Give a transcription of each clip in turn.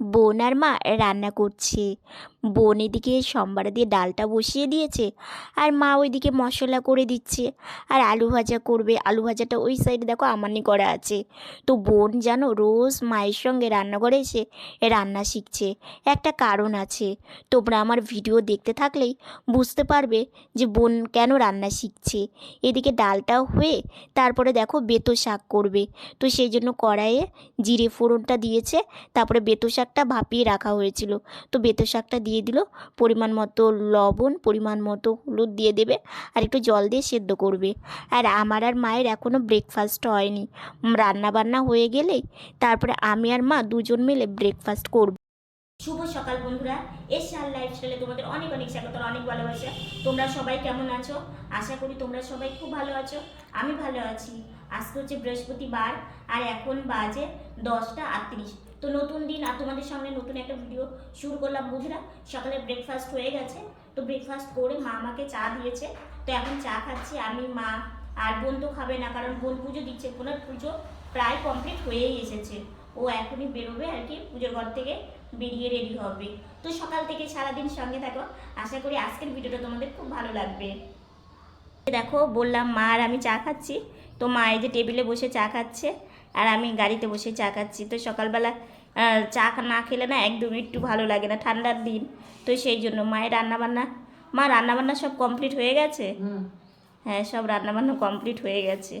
বোন আর মা রান্না করছে। বোন এদিকে সম্বারা দিয়ে ডালটা বসিয়ে দিয়েছে আর মা ওইদিকে মশলা করে দিচ্ছে। আর আলু ভাজা করবে। আলু ভাজাটা ওই সাইডে দেখো আমানি করা আছে। তো বোন জানো রোজ মায়ের সঙ্গে রান্নাঘরে এসে রান্না শিখছে। একটা কারণ আছে। তোমরা আমার ভিডিও দেখতে থাকলেই বুঝতে পারবে যে বোন কেন রান্না শিখছে। এদিকে ডালটাও হয়ে তারপরে দেখো বেতো শাক করবে। তো সেই জন্য কড়াইয়ে জিরে ফোড়নটা দিয়েছে। তারপরে বেতো শাকটা ভাপিয়ে রাখা হয়েছিল। তো বেতো শাকটা দিয়ে দিল, পরিমাণ মতো লবণ, পরিমাণ মতো হলুদ দিয়ে দেবে আর একটু জল দিয়ে সেদ্ধ করবে। আর আমার আর মায়ের এখনও ব্রেকফাস্ট হয়নি। রান্না বান্না হয়ে গেলেই তারপরে আমি আর মা দুজন মিলে ব্রেকফাস্ট করব। শুভ সকাল বন্ধুরা এস এশাল লাইফস্টাইলে তোমাদের অনেক অনেক স্বাগত অনেক ভালোবাসা। তোমরা সবাই কেমন আছো? আশা করি তোমরা সবাই খুব ভালো আছো, আমি ভালো আছি। আজকে হচ্ছে বৃহস্পতিবার আর এখন বাজে দশটা আটত্রিশ। তো নতুন দিন, আর তোমাদের সামনে নতুন একটা ভিডিও শুরু করলাম, বন্ধুরা। সকালে ব্রেকফাস্ট হয়ে গেছে। তো ব্রেকফাস্ট করে মা আমাকে চা দিয়েছে। তো এখন চা খাচ্ছি। আমি, মা আর বোন তো খাবে না, কারণ বোন পুজো দিচ্ছে। বোনের পুজো প্রায় কমপ্লিট হয়েই এসেছে। ও এখনই বেরোবে আর কি, পুজোর ঘর থেকে বেরিয়ে রেডি হবে। তো সকাল থেকে সারাদিন সঙ্গে থাকো। আশা করি আজকের ভিডিওটা তোমাদের খুব ভালো লাগবে। দেখো, বললাম, মা আর আমি চা খাচ্ছি। তো মা এই যে টেবিলে বসে চা খাচ্ছে। আর আমি গাড়িতে বসে চা খাচ্ছি। তো সকালবেলা চা না খেলে না একদম একটু ভালো লাগে না ঠান্ডার দিন। তো সেই জন্য মায়ের রান্নাবান্না মা রান্নাবান্না সব কমপ্লিট হয়ে গেছে? হ্যাঁ সব রান্নাবান্না কমপ্লিট হয়ে গেছে।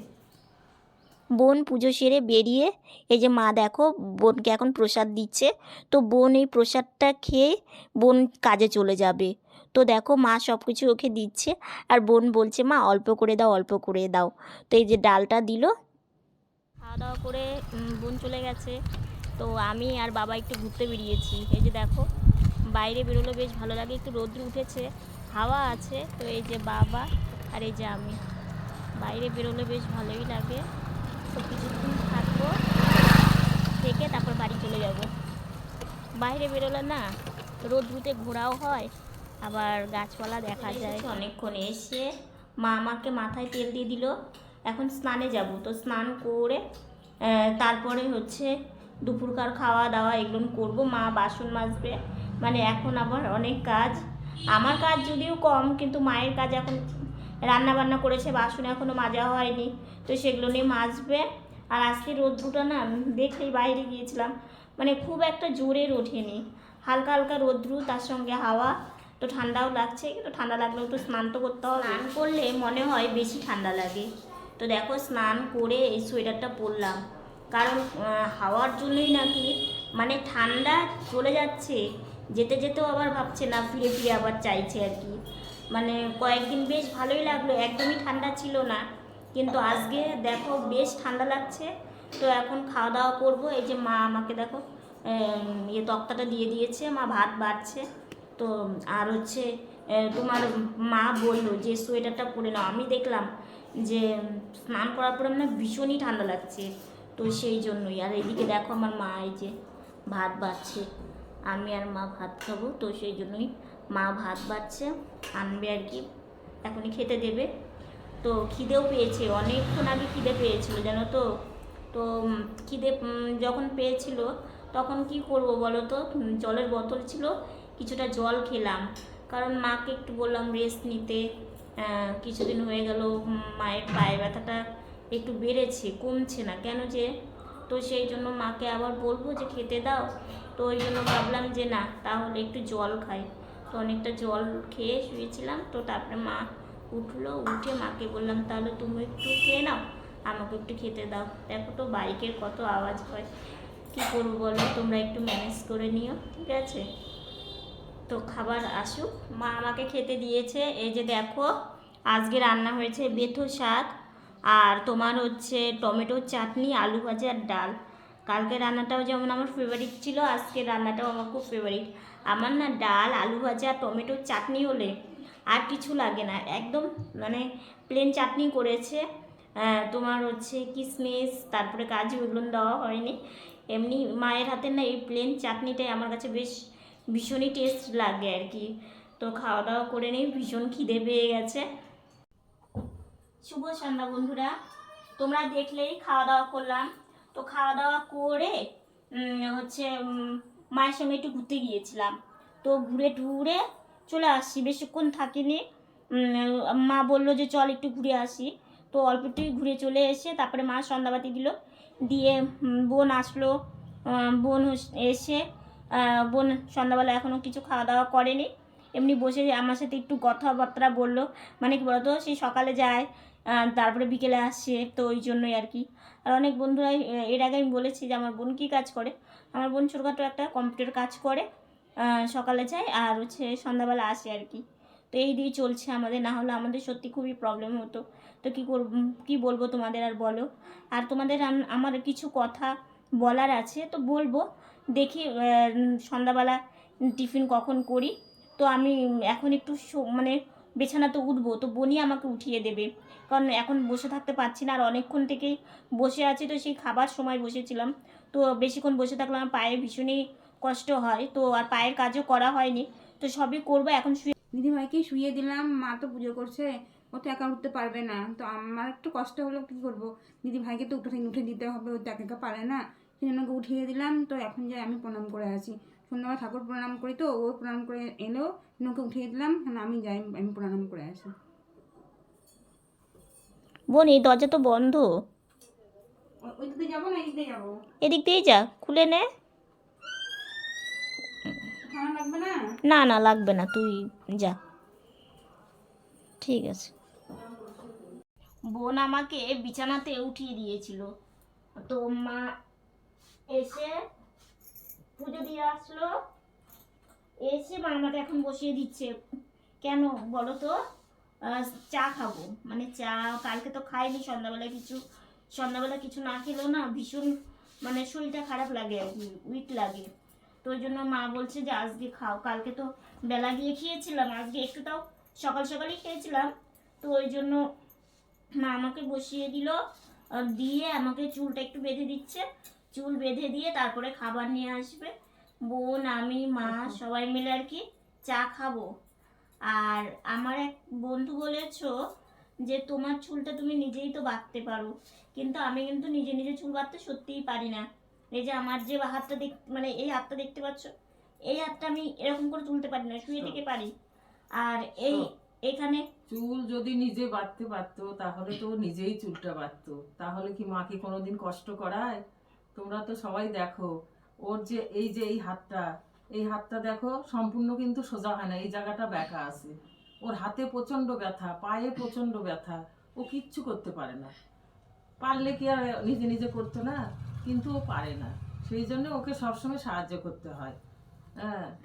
বোন পুজো সেরে বেরিয়ে এই যে মা দেখো বোনকে এখন প্রসাদ দিচ্ছে। তো বোন এই প্রসাদটা খেয়ে বোন কাজে চলে যাবে। তো দেখো মা সব কিছু ওকে দিচ্ছে। আর বোন বলছে মা অল্প করে দাও অল্প করে দাও। তো এই যে ডালটা দিল খাওয়া দাওয়া করে বোন চলে গেছে। তো আমি আর বাবা একটু ঘুরতে বেরিয়েছি। এই যে দেখো, বাইরে বেরোলে, বেশ ভালো লাগে। একটু রোদ্র উঠেছে, হাওয়া আছে। তো এই যে বাবা আর এই যে আমি। বাইরে বেরোলে বেশ ভালোই লাগে। তো কিছুক্ষণ থাকব, থেকে তারপর বাড়ি চলে যাব। বাইরে বেরোলে না, রোদ্রুতে ঘোরাও হয়। আবার গাছপালা দেখা যায়। অনেকক্ষণ এসে মা আমাকে মাথায় তেল দিয়ে দিল। এখন স্নানে যাব। তো স্নান করে তারপরে হচ্ছে দুপুরকার খাওয়া দাওয়া এগুলো করব। মা বাসন মাজবে। মানে এখন আবার অনেক কাজ। আমার কাজ যদিও কম, কিন্তু মায়ের কাজ এখন রান্না বান্না করেছে, বাসন এখনও মাজা হয়নি। তো সেগুলো নিয়ে মাজবে। আর আজকে রোদ্রুটা না দেখলেই বাইরে গিয়েছিলাম। মানে খুব একটা জোরের ওঠেনি। হালকা হালকা রোদ্রু তার সঙ্গে হাওয়া। তো ঠান্ডাও লাগছে, কিন্তু ঠান্ডা লাগলেও তো স্নান তো করতে হবে। স্নান করলে মনে হয় বেশি ঠান্ডা লাগে। তো দেখো, স্নান করে এই সোয়েটারটা পরলাম। কারণ হাওয়ার জন্যই নাকি মানে ঠান্ডা চলে যাচ্ছে, যেতে যেতেও আবার ভাবছে, না, ফিরে ফিরে আবার চাইছে আর কি। মানে কয়েকদিন বেশ ভালোই লাগল, একদমই ঠান্ডা ছিল না। কিন্তু আজকে দেখো, বেশ ঠান্ডা লাগছে। তো এখন খাওয়া দাওয়া করব। এই যে মা আমাকে দেখো ইয়ে তক্তাটা দিয়ে দিয়েছে, মা ভাত বাড়ছে। তো, আর হচ্ছে তোমার মা বলল যে, সোয়েটারটা পরে নাও। আমি দেখলাম যে স্নান করার পরে মানে ভীষণই ঠান্ডা লাগছে। তো সেই জন্যই। আর এদিকে দেখো আমার মা এই যে ভাত বাড়ছে। আমি আর মা ভাত খাব, তো সেই জন্যই মা ভাত বাড়ছে, আনবে আর কি। এখনই খেতে দেবে। তো খিদেও পেয়েছে, অনেকক্ষণ আগে খিদে পেয়েছিল, জানো তো? তো খিদে যখন পেয়েছিল, তখন কি করব বলো তো? জলের বোতল ছিল, কিছুটা জল খেলাম। কারণ মাকে একটু বললাম রেস্ট নিতে। কিছুদিন হয়ে গেল মায়ের পায়ে ব্যথাটা একটু বেড়েছে, কমছে না। কেন যে? তো সেই জন্য মাকে আবার বলব যে, খেতে দাও। তো ওই জন্য ভাবলাম যে, না, তাহলে একটু জল খাই। তো অনেকটা জল খেয়ে শুয়েছিলাম। তো তারপরে মা উঠল, উঠে মাকে বললাম, তাহলে তুমি একটু খেয়ে নাও, আমাকে একটু খেতে দাও। দেখো তো বাইকের কত আওয়াজ হয়। কী করব বলো? তোমরা একটু ম্যানেজ করে নিও, ঠিক আছে? তো খাবার আসুক। মা আমাকে খেতে দিয়েছে। এই যে দেখো আজকে রান্না হয়েছে বেথো শাক আর তোমার হচ্ছে টমেটোর চাটনি, আলু ভাজা ডাল। কালকে রান্নাটাও যেমন আমার ফেভারিট ছিল, আজকে রান্নাটাও আমার খুব ফেভারিট আমার না ডাল, আলু ভাজা টমেটোর চাটনি হলে আর কিছু লাগে না। একদম মানে প্লেন চাটনি করেছে। তোমার হচ্ছে কিশমিশ তারপরে কাজু এগুলো দেওয়া হয়নি। এমনি মায়ের হাতের না এই প্লেন চাটনিটাই আমার কাছে বেশ ভীষণই টেস্ট লাগে আর কি। তো খাওয়া দাওয়া করে নিই ভীষণ খিদে পেয়ে গেছে। শুভ সন্ধ্যা বন্ধুরা। তোমরা দেখলেই খাওয়া দাওয়া করলাম। তো খাওয়া দাওয়া করে হচ্ছে মায়ের সঙ্গে একটু ঘুরতে গিয়েছিলাম। তো ঘুরে টুরে চলে আসছি। বেশিক্ষণ থাকিনি। মা বলল যে, চল একটু ঘুরে আসি। তো অল্প একটু ঘুরে চলে এসে তারপরে মা সন্ধ্যাবাতি দিল। দিয়ে বোন আসলো। বোন এসে বোন সন্ধ্যাবেলা এখনও কিছু খাওয়া দাওয়া করেনি। এমনি বসে আমার সাথে একটু কথাবার্তা বলল। মানে কি বলতো সেই সকালে যায় তারপরে বিকেলে আসছে তো ওই জন্যই আর কি। আর অনেক বন্ধুরাই আহ, এর আগে আমি বলেছি যে আমার বোন কী কাজ করে? আমার বোন ছোটোখাটো একটা কম্পিউটার কাজ করে সকালে যায় আর হচ্ছে সন্ধ্যাবেলা আসে আর কি। তো এই দিয়ে চলছে আমাদের না হলে আমাদের সত্যি খুবই প্রবলেম হতো। তো কী করব কী বলব তোমাদের আর বলো? আর তোমাদের আমার কিছু কথা বলার আছে তো বলব। দেখি সন্ধ্যাবেলা টিফিন কখন করি। তো আমি এখন একটু মানে বিছানাতে উঠবো, তো বনি আমাকে উঠিয়ে দেবে। কারণ এখন বসে থাকতে পারছি না, আর অনেকক্ষণ থেকেই বসে আছি, তো সেই খাবার সময় বসেছিলাম। তো বেশিক্ষণ বসে থাকলে আমার পায়ে ভীষণই কষ্ট হয়, তো আর পায়ের কাজও করা হয়নি। তো সবই করব, এখন শুয়ে দিদিভাইকে শুয়ে দিলাম, মা তো পুজো করছে, ও তো একা উঠতে পারবে না। তো আমার একটু কষ্ট হলো, কী করব? দিদিভাইকে তো উঠে উঠে দিতে হবে, ও তো একা পারে না, সেই জন্য উঠিয়ে দিলাম। তো এখন যাই আমি প্রণাম করে আছি সন্ধ্যাবেলা ঠাকুর প্রণাম করি তো ও প্রণাম করে এলো ওকে উঠিয়ে দিলাম আমি যাই আমি প্রণাম করে আসি। বোন এই দরজা তো বন্ধ। ওই দিকে যাব না যাব? এদিক দিয়েই যা খুলে নে। না? না না লাগবে না তুই যা। ঠিক আছে। বোন আমাকে বিছানাতে উঠিয়ে দিয়েছিল। তো মা এসে পুজো দিয়ে আসলো। এসে মা আমাকে এখন বসিয়ে দিচ্ছে। কেন বলো তো? চা খাব। মানে চা কালকে তো খাইনি সন্ধ্যাবেলা কিছু সন্ধ্যাবেলা কিছু না খেলেও না ভীষণ মানে শরীরটা খারাপ লাগে আর কি উইক লাগে। তো ওই জন্য মা বলছে যে, আজকে খাও। কালকে তো বেলা গিয়ে খেয়েছিলাম, আজকে একটু তাও সকাল সকালই খেয়েছিলাম। তো ওই জন্য মা আমাকে বসিয়ে দিল দিয়ে আমাকে চুলটা একটু বেঁধে দিচ্ছে। চুল বেঁধে দিয়ে তারপরে খাবার নিয়ে আসবে। বোন আমি মা সবাই মিলে আর কি চা খাব। আর আমার এক বন্ধু বলেছ যে তোমার চুলটা তুমি নিজেই তো বাঁধতে পারো। কিন্তু আমি কিন্তু নিজে নিজে চুল বাঁধতে সত্যিই পারি না। এই যে আমার যে হাতটা দেখ মানে এই হাতটা দেখতে পাচ্ছ এই হাতটা আমি এরকম করে তুলতে পারি না শুয়ে থেকে পারি। আর এই এখানে চুল যদি নিজে বাঁধতে পারতো তাহলে তো নিজেই চুলটা বাঁধতো। তাহলে কি মাকে কোনোদিন কষ্ট করায়? তোমরা তো সবাই দেখো। ওর যে এই যে এই হাতটা এই হাতটা দেখো, সম্পূর্ণ কিন্তু সোজা হয় না, এই জায়গাটা ব্যাকা আছে। ওর হাতে প্রচণ্ড ব্যথা, পায়ে প্রচণ্ড ব্যথা, ও কিচ্ছু করতে পারে না। পারলে কি আর নিজে নিজে করতো না? কিন্তু ও পারে না। সেই জন্য ওকে সবসময় সাহায্য করতে হয়। হ্যাঁ।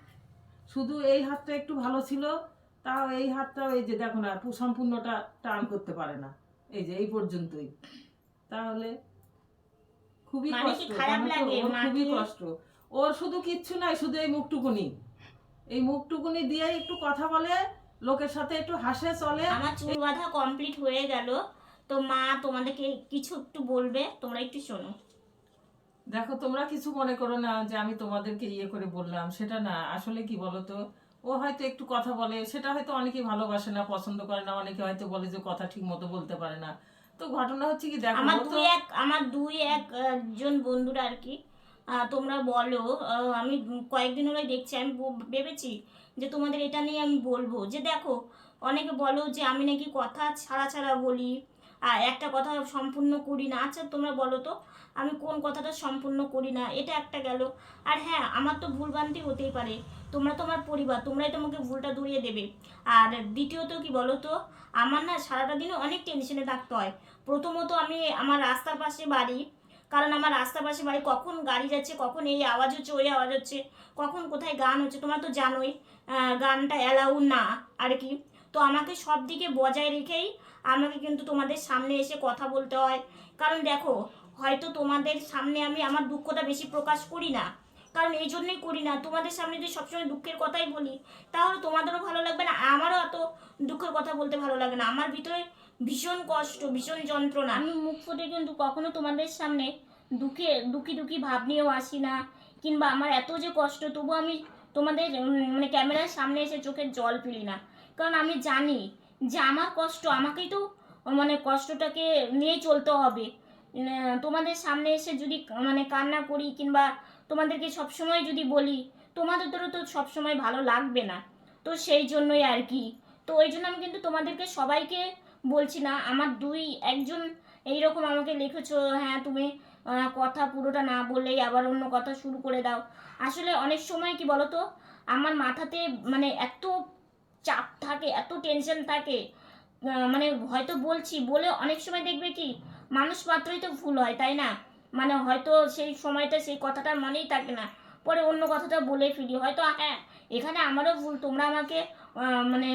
শুধু এই হাতটা একটু ভালো ছিল, তাও এই হাতটাও এই যে দেখো না, সম্পূর্ণটা টার্ন করতে পারে না। এই যে, এই পর্যন্তই। তাহলে খুবই মানে কষ্ট খারাপ লাগে? ওর খুবই কষ্ট। ওর শুধু কিচ্ছু নাই শুধু এই মুখটুকুনি। এই মুখটুকুনি দিয়ে একটু কথা বলে লোকের সাথে একটু হাসে চলে। আমার চুল বাঁধা কমপ্লিট হয়ে গেল। তো মা তোমাদেরকে কিছু একটু বলবে? তোমরা একটু শোনো। দেখো তোমরা কিছু মনে করো না যে আমি তোমাদেরকে ইয়ে করে বললাম সেটা না। আসলে কি বলতো? ও হয়তো একটু কথা বলে সেটা হয়তো অনেকে ভালোবাসে না পছন্দ করে না অনেকে হয়তো বলে যে কথা ঠিক মতো বলতে পারে না। তো ঘটনা হচ্ছে কি দেখো আমার দুই এক আমার দুই এক জন বন্ধুরা আর কি তোমরা বলো আমি কয়েকদিন হলে দেখছি আমি ভেবেছি যে তোমাদের এটা নিয়ে আমি বলব। যে দেখো অনেকে বলো যে আমি নাকি কথা ছাড়া ছাড়া বলি আর একটা কথা সম্পূর্ণ করি না। আচ্ছা তোমরা বলো তো আমি কোন কথাটা সম্পূর্ণ করি না, এটা একটা গেল। আর হ্যাঁ আমার তো ভুলভ্রান্তি হতেই পারে। তোমরা তোমার পরিবার, তোমরাই তোমাকে ভুলটা ধরিয়ে দেবে। আর দ্বিতীয়ত কি বলো তো আমার না সারাটা দিনে অনেক টেনশনে থাকতে হয়। প্রথমত আমি আমার রাস্তার পাশে বাড়ি, কারণ আমার রাস্তার পাশে বাড়ি কখন গাড়ি যাচ্ছে, কখন এই আওয়াজ হচ্ছে, ওই আওয়াজ হচ্ছে, কখন কোথায় গান হচ্ছে, তোমরা তো জানোই গানটা অ্যালাউ না, আর কি। তো আমাকে সব দিকে বজায় রেখেই আমাকে কিন্তু তোমাদের সামনে এসে কথা বলতে হয়। কারণ দেখো হয়তো তোমাদের সামনে আমি আমার দুঃখটা বেশি প্রকাশ করি না। কারণ এই জন্যই করি না। তোমাদের সামনে যদি সবসময় দুঃখের কথাই বলি, তাহলে তোমাদেরও ভালো লাগবে না, আমারও অত দুঃখের কথা বলতে ভালো লাগে না। আমার ভিতরে ভীষণ কষ্ট, ভীষণ যন্ত্রণা। আমি মুখ ফুটে কিন্তু কখনো তোমাদের সামনে দুঃখে, দুঃখী দুঃখী ভাব নিয়েও আসি না। কিংবা আমার এত যে কষ্ট, তবু আমি তোমাদের মানে ক্যামেরার সামনে এসে চোখের জল ফেলি না। কারণ আমি জানি যে আমার কষ্ট, আমাকেই তো মানে কষ্টটাকে নিয়ে চলতে হবে। তোমাদের সামনে এসে যদি মানে কান্না করি কিংবা তোমাদেরকে সবসময় যদি বলি, তোমাদেরও তো সবসময় ভালো লাগবে না। তো সেই জন্যই আর কি। তো ওই জন্য আমি কিন্তু তোমাদেরকে সবাইকে বলছি না, আমার দুই, একজন এইরকম আমাকে লিখেছো হ্যাঁ তুমি কথা পুরোটা না বললেই আবার অন্য কথা শুরু করে দাও। আসলে অনেক সময় কি বলো তো আমার মাথাতে মানে এত চাপ থাকে, এত টেনশন থাকে মানে হয়তো বলছি, বলে অনেক সময় দেখবে কি মানুষ মাত্রই তো ভুল হয়, তাই না? মানে হয়তো সেই সময়টা, সেই কথাটা মনেই থাকে না। পরে অন্য কথাটা বলে ফেলি। হয়তো হ্যাঁ এখানে আমারও ভুল, তোমরা আমাকে মানে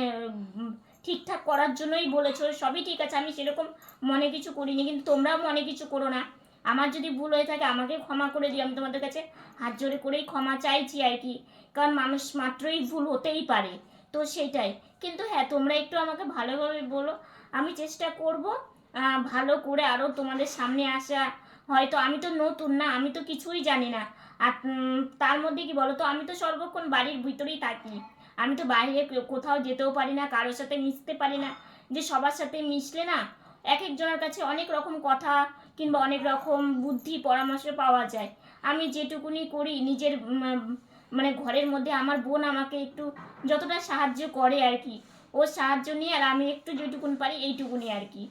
ঠিকঠাক করার জন্যই বলেছ, সবই ঠিক আছে, আমি সেরকম মনে কিছু করিনি, কিন্তু তোমরাও মনে কিছু করো না। আমার যদি ভুল হয়ে থাকে, আমাকে ক্ষমা করে দিই আমি তোমাদের কাছে হাত জোরে করেই ক্ষমা চাইছি আর কি, কারণ মানুষ মাত্রই ভুল হতেই পারে। তো সেটাই। কিন্তু হ্যাঁ তোমরা একটু আমাকে ভালোভাবে বলো, আমি চেষ্টা করব ভালো করে আরও তোমাদের সামনে আসা, হয়তো আমি তো নতুন না, আমি তো কিছুই জানি না। আর তার মধ্যে কি বলো তো আমি তো সর্বক্ষণ বাড়ির ভিতরেই থাকি। আমি তো বাইরে কোথাও যেতেও পারি না, কারোর সাথে মিশতে পারি না, যে সবার সাথে মিশলে না, এক একজনের কাছে অনেক রকম কথা কিংবা অনেক রকম বুদ্ধি, পরামর্শ পাওয়া যায়। আমি যেটুকুনি করি, নিজের মানে ঘরের মধ্যে আমার বোন আমাকে একটু যতটা সাহায্য করে আর কি। ওর সাহায্য নিয়ে আর আমি একটু যেটুকুন পারি, এইটুকুনি আর কি।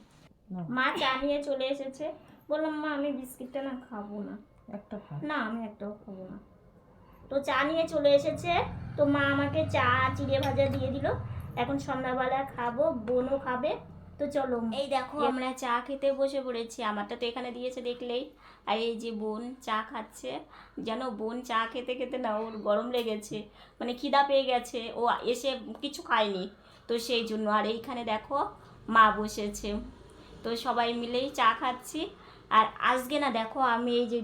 মা চা নিয়ে চলে এসেছে। বললাম মা আমি বিস্কিটটা না খাব না। একটা না আমি একটাও খাব না। তো চা নিয়ে চলে এসেছে। তো মা আমাকে চা চিড়ে ভাজা দিয়ে দিল। এখন সন্ধ্যাবেলা খাব বোনও খাবে। তো চলো এই দেখো আমরা চা খেতে বসে পড়েছি। আমারটা তো এখানে দিয়েছে দেখলেই। আর এই যে বোন চা খাচ্ছে যেন বোন চা খেতে খেতে না ওর গরম লেগেছে। মানে খিদা পেয়ে গেছে। ও এসে কিছু খায়নি। তো সেই জন্য। আর এইখানে দেখো মা বসেছে। তো সবাই মিলেই চা খাচ্ছি। আর আজকে না দেখো আমি এই যে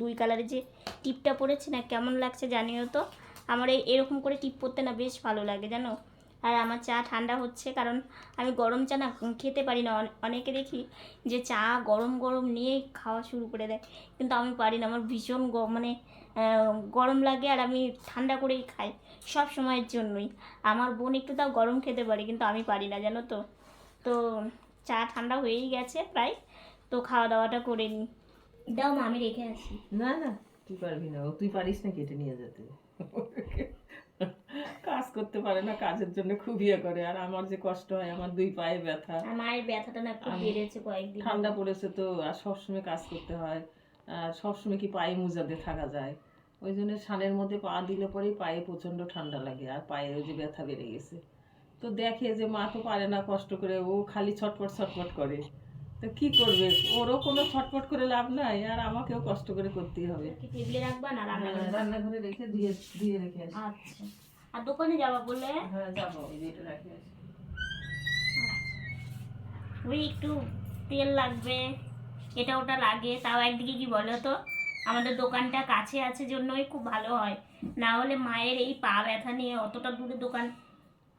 দুই কালারের যে টিপটা পরেছি না, কেমন লাগছে জানিও তো? আমার এই এরকম করে টিপ পরতে না বেশ ভালো লাগে, জানো? আর আমার চা ঠান্ডা হচ্ছে কারণ আমি গরম চা না খেতে পারি না। অনে- অনেকে দেখি যে চা গরম গরম নিয়েই খাওয়া শুরু করে দেয়, কিন্তু আমি পারি না। আমার ভীষণ মানে গরম লাগে আর আমি ঠান্ডা করেই খাই সব সময়ের জন্যই। আমার বোন একটু তাও গরম খেতে পারে, কিন্তু আমি পারি না, জানো তো? তো চা ঠান্ডা হয়েই গেছে প্রায় তো খাওয়া দাওয়াটা করে নিই দাও মা আমি রেখে আসি। না না তুই পারবি না ও তুই পারিস না কেটে নিয়ে যেতে। কাজ করতে পারে না কাজের জন্য খুব ইয়ে করে আর আমার যে কষ্ট হয় আমার দুই পায়ে ব্যথা। আর মায়ের ব্যথাটা না খুব বেড়েছে কয়েকদিন ঠান্ডা পড়েছে তো আর সবসময় কাজ করতে হয় আর সবসময় কি পায়ে মোজা দিয়ে থাকা যায়। ওই জন্য সানের মধ্যে পা দিলে পরেই পায়ে প্রচণ্ড ঠান্ডা লাগে আর পায়ে ওই যে ব্যথা বেড়ে গেছে। তো দেখে যে মা তো পারে না কষ্ট করে ও খালি ছটপট ছটপট করে। তো কি করবে? ওরও কোনো ছটপট করে লাভ নাই আর আমাকেও কষ্ট করে করতেই হবে। টেবিলে রাখবা না হ্যাঁ, রান্নাঘরে রেখে দিয়ে দিয়ে রেখে আসি। আচ্ছা। আর দোকানে যাবা বললে? হ্যাঁ যাব এটা রেখে ওই একটু তেল লাগবে এটা ওটা লাগে। তাও একদিকে কি বলো তো? আমাদের দোকানটা কাছে আছে জন্যই খুব ভালো হয়। না হলে মায়ের এই পা ব্যথা নিয়ে অতটা দূরে দোকান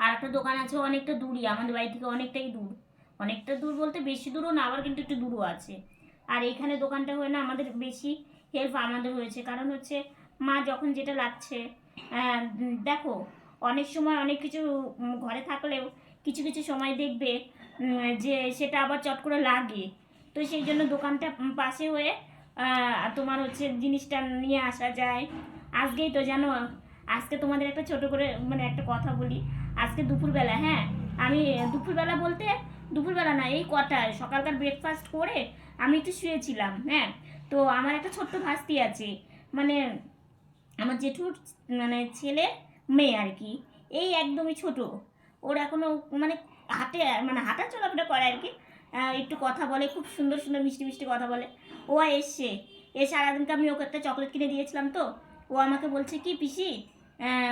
আর একটা দোকান আছে, অনেকটা দূরই। আমাদের বাড়ি থেকে অনেকটাই দূর। অনেকটা দূর বলতে বেশি দূরও না, আবার কিন্তু একটু দূরও আছে। আর এইখানে দোকানটা হয়ে না আমাদের বেশি হেল্প আমাদের হয়েছে। কারণ হচ্ছে, মা যখন যেটা লাগছে দেখো, অনেক সময় অনেক কিছু ঘরে থাকলেও কিছু কিছু সময় দেখবে যে সেটা আবার চট করে লাগে। তো সেই জন্য দোকানটা পাশে হয়ে তোমার হচ্ছে জিনিসটা নিয়ে আসা যায়। আজকেই তো জানো আজকে তোমাদের একটা ছোট করে মানে একটা কথা বলি। আজকে দুপুরবেলা হ্যাঁ? আমি দুপুরবেলা বলতে দুপুরবেলা না, এই কটায়, সকালকার ব্রেকফাস্ট করে আমি একটু শুয়েছিলাম হ্যাঁ? তো আমার একটা ছোট্ট ভাস্তি আছে। মানে আমার জেঠুর মানে ছেলে মেয়ে আর কি, এই একদমই ছোট। ওর এখনও মানে হাঁটে মানে হাঁটা চলাফেরা করে আর কি। একটু কথা বলে, খুব সুন্দর সুন্দর মিষ্টি মিষ্টি কথা বলে। ও এসছে। এ সারাদিনকে আমি ওকে একটা চকলেট কিনে দিয়েছিলাম তো। ও আমাকে বলছে, কি পিসি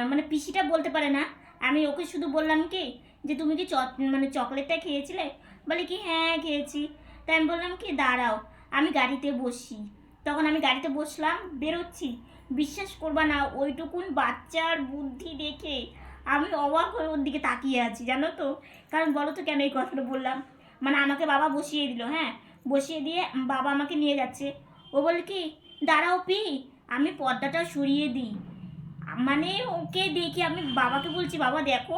মানে পিসিটা বলতে পারে না। আমি ওকে শুধু বললাম কি, যে তুমি কি চ- মানে চকলেটটা খেয়েছিলে? বলে কি হ্যাঁ খেয়েছি। তাই আমি বললাম কি, দাঁড়াও, আমি গাড়িতে বসি। তখন আমি গাড়িতে বসলাম, বেরোচ্ছি। বিশ্বাস করবা না, ওইটুকুন বাচ্চার বুদ্ধি দেখে আমি অবাক হয়ে ওর দিকে তাকিয়ে আছি, জানো তো? কারণ বলো তো কেন এই কথাটা বললাম? মানে আমাকে বাবা বসিয়ে দিল হ্যাঁ? বসিয়ে দিয়ে বাবা আমাকে নিয়ে যাচ্ছে। ও বলে কি, দাঁড়াও পি, আমি পর্দাটা সরিয়ে দিই। মানে ওকে দেখি আমি বাবাকে বলছি, বাবা দেখো,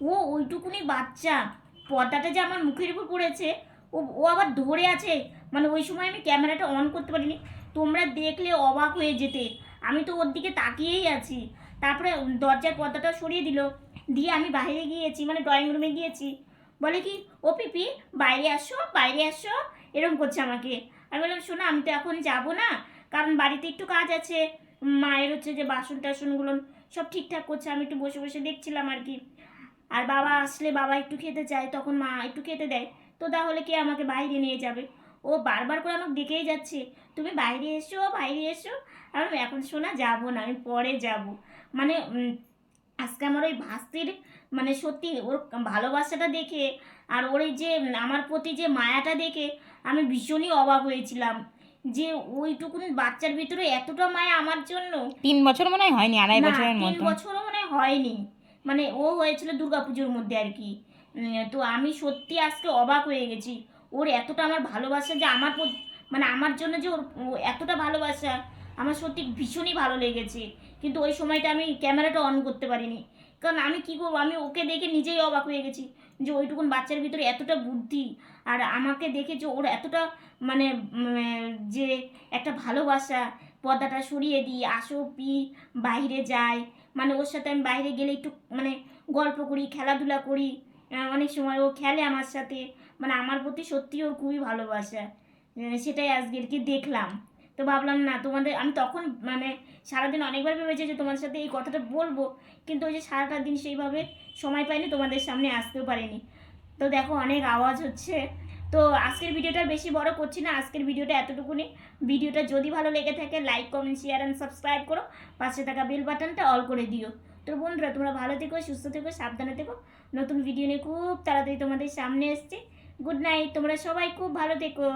ও ওইটুকুনি বাচ্চা, পর্দাটা যে আমার মুখের উপর পড়েছে, ও ও আবার ধরে আছে মানে ওই সময় আমি ক্যামেরাটা অন করতে পারিনি। তোমরা দেখলে অবাক হয়ে যেতে। আমি তো ওর দিকে তাকিয়েই আছি। তারপরে দরজার পর্দাটা সরিয়ে দিল। দিয়ে আমি বাইরে গিয়েছি মানে ড্রয়িং রুমে গিয়েছি। বলে কি, ও পিপি, বাইরে আসো বাইরে আসো। এরকম করছে আমাকে। আমি বললাম, শোনো, আমি তো এখন যাব না, কারণ বাড়িতে একটু কাজ আছে। মায়ের হচ্ছে যে বাসন টাসনগুলো সব ঠিকঠাক করছে, আমি একটু বসে বসে দেখছিলাম আর কি। আর বাবা আসলে বাবা একটু খেতে চায়, তখন মা একটু খেতে দেয়। তো তাহলে কে আমাকে বাইরে নিয়ে যাবে? ও বারবার করে আমাকে ডেকেই যাচ্ছে। তুমি বাইরে এসো বাইরে এসো। আমি এখন শোনা যাব না, আমি পরে যাব। মানে আজকে আমার ওই ভাস্তির মানে সত্যি ওর ভালোবাসাটা দেখে আর ওর যে, আমার প্রতি যে মায়াটা দেখে আমি ভীষণই অবাক হয়েছিলাম। যে ওইটুকুন বাচ্চার ভিতরে এতটা মায়া আমার জন্য? তিন বছর মনে হয়নি আড়াই বছরের তিন মতো বছরও মানে হয়নি। মানে ও হয়েছিল দুর্গাপুজোর মধ্যে আর কি। তো আমি সত্যি আজকে অবাক হয়ে গেছি। ওর এতটা আমার ভালোবাসা যে আমার মানে আমার জন্য যে ওর ও এতটা ভালোবাসা আমার সত্যি ভীষণই ভালো লেগেছে। কিন্তু ওই সময়টা আমি ক্যামেরাটা অন করতে পারিনি। কারণ আমি কি করব? আমি ওকে দেখে নিজেই অবাক হয়ে গেছি যে ওইটুকুন বাচ্চার ভিতরে এতটা বুদ্ধি আর আমাকে দেখে যে ওর এতটা মানে যে একটা ভালোবাসা পর্দাটা সরিয়ে দিই, আসো পি, বাইরে যায় মানে ওর সাথে আমি বাইরে গেলে একটু মানে গল্প করি, খেলাধুলা করি। অনেক সময় ও খেলে আমার সাথে। মানে আমার প্রতি সত্যি ওর খুবই ভালোবাসা। সেটাই আজকের কি দেখলাম। তো ভাবলাম, না, তোমাদের আমি তখন মানে সারাদিন অনেকবার ভেবেছি যে তোমাদের সাথে এই কথাটা বলব, কিন্তু ওই যে সারাটা দিন সেইভাবে সময় পাইনি, তোমাদের সামনে আসতেও পারিনি। তো দেখো, অনেক আওয়াজ হচ্ছে। তো আজকের ভিডিওটা বেশি বড় করছি না, আজকের ভিডিওটা এতটুকুনি। ভিডিওটা যদি ভালো লেগে থাকে like comment share and subscribe করো। পাশে থাকা বেল বাটনটা অল করে দিও। তো বন্ধুরা, তোমরা ভালো থেকো, সুস্থ থেকো, সাবধানে থেকো। নতুন ভিডিও নিয়ে খুব তাড়াতাড়ি তোমাদের সামনে এসছে। গুড নাইট তোমরা সবাই খুব ভালো থেকো।